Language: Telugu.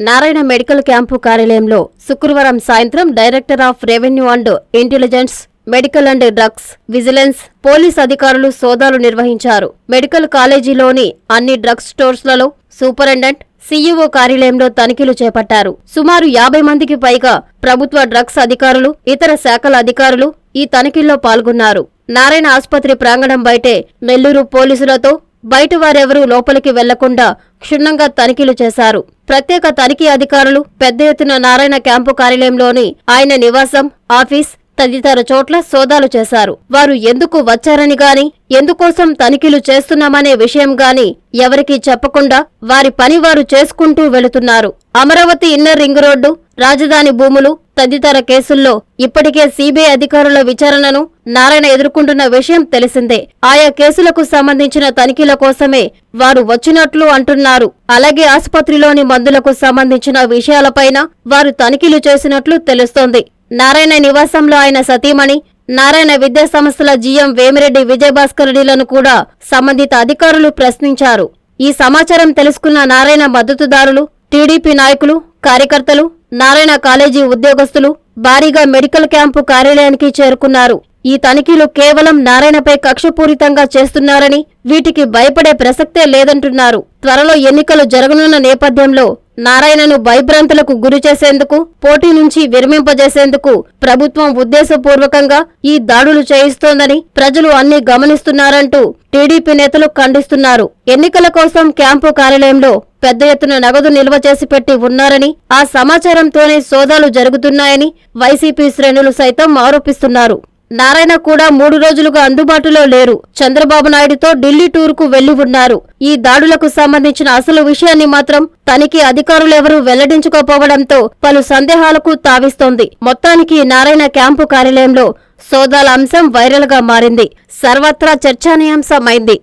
నారాయణ మెడికల్ క్యాంపు కార్యాలయంలో శుక్రవారం సాయంత్రం director of revenue and intelligence medical and drugs vigilance police అధికారులు సోదాలు నిర్వహించారు. మెడికల్ కాలేజీలోని అన్ని డ్రగ్స్ స్టోర్స్లలో సూపరింటెండెంట్ సీఈఓ కార్యాలయంలో తనిఖీలు చేపట్టారు. సుమారు యాభై మందికి పైగా ప్రభుత్వ డ్రగ్స్ అధికారులు ఇతర శాఖల అధికారులు ఈ తనిఖీల్లో పాల్గొన్నారు. నారాయణ ఆసుపత్రి ప్రాంగణం బయటే నెల్లూరు పోలీసులతో బయట వారెవరూ లోపలికి వెళ్ళకుండా క్షుణ్ణంగా తనిఖీలు చేశారు. ప్రత్యేక తనిఖీ అధికారులు పెద్ద ఎత్తున నారాయణ క్యాంపు కార్యాలయంలోని ఆయన నివాసం ఆఫీస్ తదితర చోట్ల సోదాలు చేశారు. వారు ఎందుకు వచ్చారని గాని ఎందుకోసం తనిఖీలు చేస్తున్నామనే విషయం గాని ఎవరికీ చెప్పకుండా వారి పని వారు చేసుకుంటూ వెళుతున్నారు. అమరావతి ఇన్నర్ రింగ్ రోడ్డు రాజధాని భూములు తదితర కేసుల్లో ఇప్పటికే సీబీఐ అధికారుల విచారణను నారాయణ ఎదుర్కొంటున్న విషయం తెలిసిందే. ఆయా కేసులకు సంబంధించిన తనిఖీల కోసమే వారు వచ్చినట్లు అంటున్నారు. అలాగే ఆసుపత్రిలోని మందులకు సంబంధించిన విషయాలపైన వారు తనిఖీలు చేసినట్లు తెలుస్తోంది. నారాయణ నివాసంలో ఆయన సతీమణి నారాయణ విద్యా సంస్థల జీఎం వేమిరెడ్డి విజయభాస్కర్ రెడ్డిలను కూడా సంబంధిత అధికారులు ప్రశ్నించారు. ఈ సమాచారం తెలుసుకున్న నారాయణ మద్దతుదారులు టీడీపీ నాయకులు కార్యకర్తలు నారాయణ కాలేజీ ఉద్యోగస్తులు భారీగా మెడికల్ క్యాంపు కార్యాలయానికి చేరుకున్నారు. ఈ తనిఖీలు కేవలం నారాయణపై కక్షపూరితంగా చేస్తున్నారని వీటికి భయపడే ప్రసక్తే లేదంటున్నారు. త్వరలో ఎన్నికలు జరగనున్న నేపథ్యంలో నారాయణను భయభ్రాంతులకు గురి చేసేందుకు పోటీ నుంచి విరమింపజేసేందుకు ప్రభుత్వం ఉద్దేశపూర్వకంగా ఈ దాడులు చేయిస్తోందని ప్రజలు అన్ని గమనిస్తున్నారంటూ టీడీపీ నేతలు ఖండిస్తున్నారు. ఎన్నికల కోసం క్యాంపు కార్యాలయంలో పెద్ద ఎత్తున నగదు నిల్వ చేసి పెట్టి ఉన్నారని ఆ సమాచారంతోనే సోదాలు జరుగుతున్నాయని వైసీపీ శ్రేణులు సైతం ఆరోపిస్తున్నారు. నారాయణ కూడా మూడు రోజులుగా అందుబాటులో లేరు. చంద్రబాబు నాయుడుతో ఢిల్లీ టూర్కు వెళ్ళి ఉన్నారు. ఈ దాడులకు సంబంధించిన అసలు విషయాన్ని మాత్రం తనిఖీ అధికారులెవరూ వెల్లడించుకోపోవడంతో పలు సందేహాలకు తావిస్తోంది. మొత్తానికి నారాయణ క్యాంపు కార్యాలయంలో సోదాల అంశం వైరల్గా మారింది. సర్వత్రా చర్చానీయాంశమైంది.